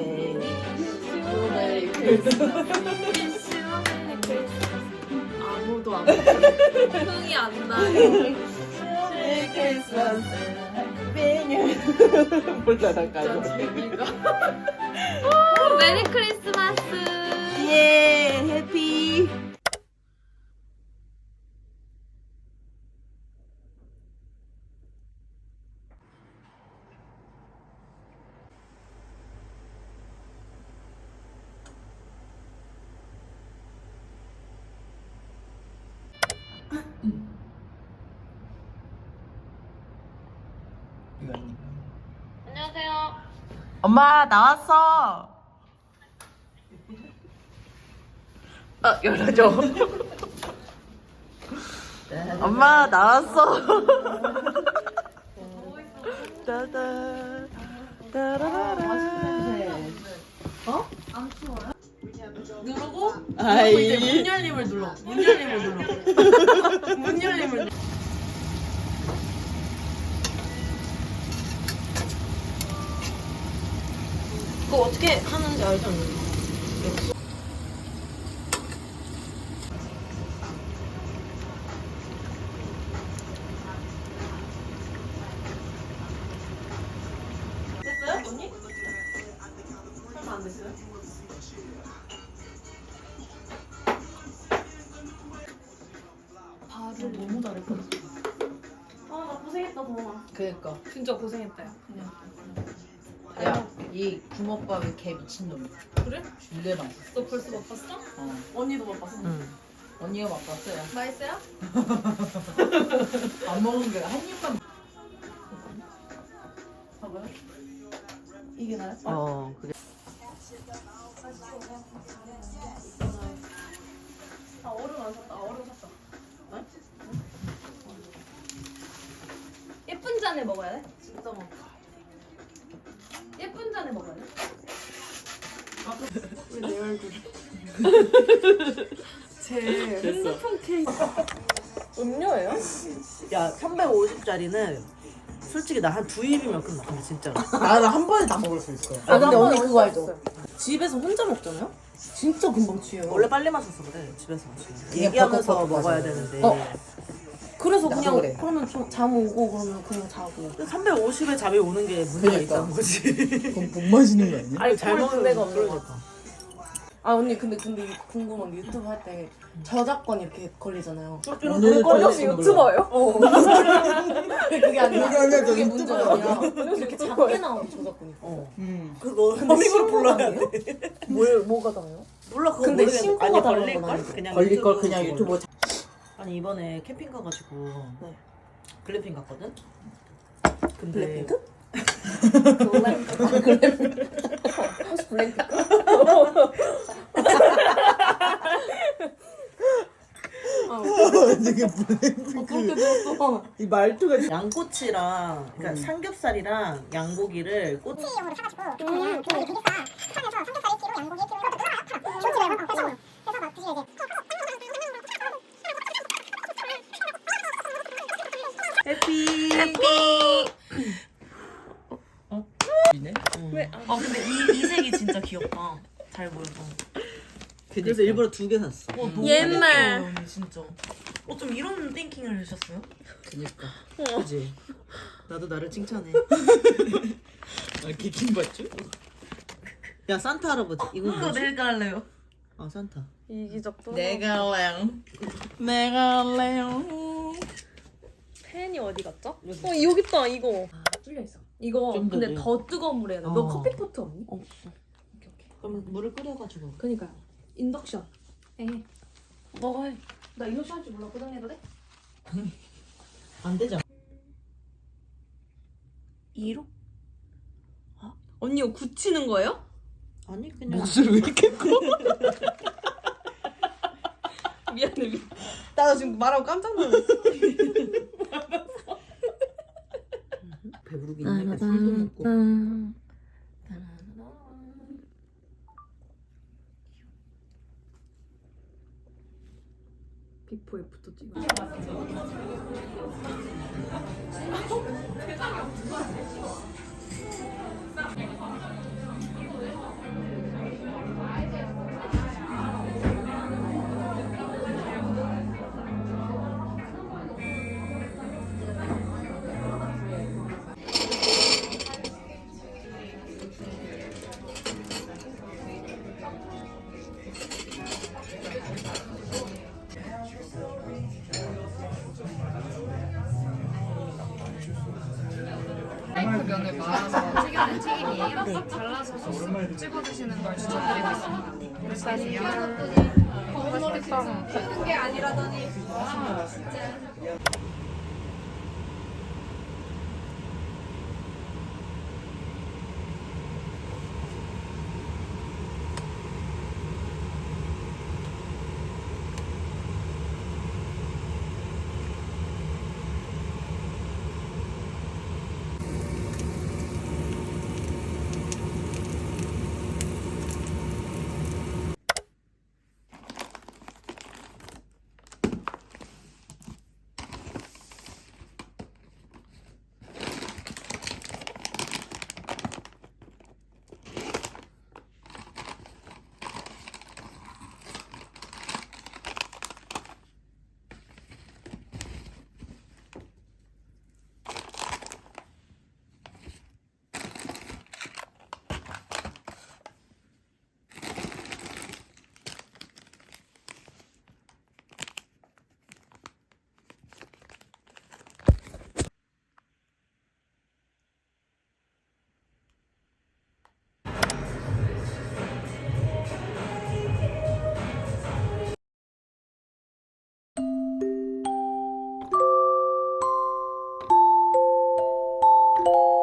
메리 메리 크리스마스. 아무도 안 보여. 흥이 안 나요. 메리 크리스마스 몰라 나 진짜 가요 재미가. 메리 크리스마스. 예 해피 이거? 안녕하세요. 엄마 나왔어. 어 열어줘. 엄마 나왔어. 따다 따라라라. 누르고 아이. 이제 문 열림을 눌러. 문 열림을 눌러. 문 열림을 눌러. 그거 어떻게 하는지 안 됐어요? 발을 너무 잘했거든. 아, 나 고생했다, 동아. 그니까 진짜 고생했다. 야. 야 이 붕어빵이 개 미친놈 그래? 존내 맛있어 너 벌써 맛봤어? 어. 언니도 맛봤어? 응 언니가 맛봤어요 맛있어요? 안 먹은 게 한 입만 봐봐요. 이게 나요? 어 그래 아, 얼음 안 샀다. 아, 얼음 샀다. 예쁜 잔에 먹어야 돼? 진짜 많다. 예쁜 잔에 먹어야 돼? 왜 내 얼굴? 제 됐어. 핸드폰 케이스. 음료예요? 야, 350짜리는 솔직히 나 한 두 입이면 끝나. 근데 진짜. 나는 한 번에 다 먹을 수 있어 아 근데 언니 그거 알죠? 집에서 혼자 먹잖아요? 진짜 금방 취해요. 원래 빨리 마셔서 그래. 집에서 마시면. 그냥 얘기하면서 벅벅벅 먹어야 마셔야 되는데. 어. 그래서 나도 그냥 그래. 그러면 좀 잠 오고 그러면 그냥 자고. 350에 잠이 오는 게 문제가 그러니까. 있다는 거지. 그럼 못 마시는 거 아니야? 아니, 잘꿀 먹는 데가 거 없는 것 그러니까. 아 언니 근데 근데 이거 궁금한 게 유튜브 할 때 저작권 이렇게 걸리잖아요. 오늘은 걸렸어 유튜버예요? 어. 근데 그게 아니라 그게 아니라 저 그게 문제가. 아니라 이렇게 작게 나오는 저작권이. 어. 음. 그거 허밍으로 불러야 돼. 뭘 뭐가 달라요? 몰라 그거 근데 모르겠는데. 신고가 아니, 다른? 건 아니지. 그냥 걸릴 걸 유튜브 그냥 걸로. 유튜버 아니 이번에 캠핑 가가지고 네. 글램핑 갔거든? 근데 블랙핑크? 블랙핑크? 아 블랙핑크? 혹시 블랙핑크? 아, 되게 어, 블랙핑크 그렇게 들었어. 이 말투가 양꼬치랑 그러니까 음. 삼겹살이랑 양고기를 꼬 용으로 사가지고 그냥 그 기계가 시판에서 삼겹살 1kg, 양고기 1kg 이렇게 팔아. 쇼츠를 막 그래서 그래서 막 드시게 돼. 해피 이네 왜? 아 근데 이, 이 색이 진짜 귀엽다. 잘 보여서. 그래서 일부러 두 개 샀어 어, 너무 옛날. 귀여워요, 진짜. 어쩜 이런 띵킹을 하셨어요? 그니까 그지? 나도 나를 칭찬해 아 기킹 받죠? 야 산타 할아버지 이건 그거 뭐지? 내일 갈래요. 아 산타 이기적도. 내가 할래요 내가 할래요 펜이 어디 갔죠? 어 여기 있다 이거. 뚫려 있어. 이거 좀 근데 더, 더 뜨거운 물에 해야 돼. 어. 너 커피 포트 없니? 없어. 오케이 오케이. 그럼 물을 끓여가지고 그니까요. 인덕션. 에. 너가 해. 나 인덕션 할줄 몰라. 고장내도 돼? 안 되잖아 2로? 언니 이거 굳히는 거예요? 아니 그냥 목소리 왜 이렇게 커? 미안해 미안. 나 지금 말하고 깜짝 놀랐어. 배부르긴 해 술도 먹고 비포 애프터 찍어. 말아서 튀겨낸 튀김이에요. 잘라서 소스 찍어 드시는 걸 추천드리고 있습니다. 맛있어요. 맛있겠다. you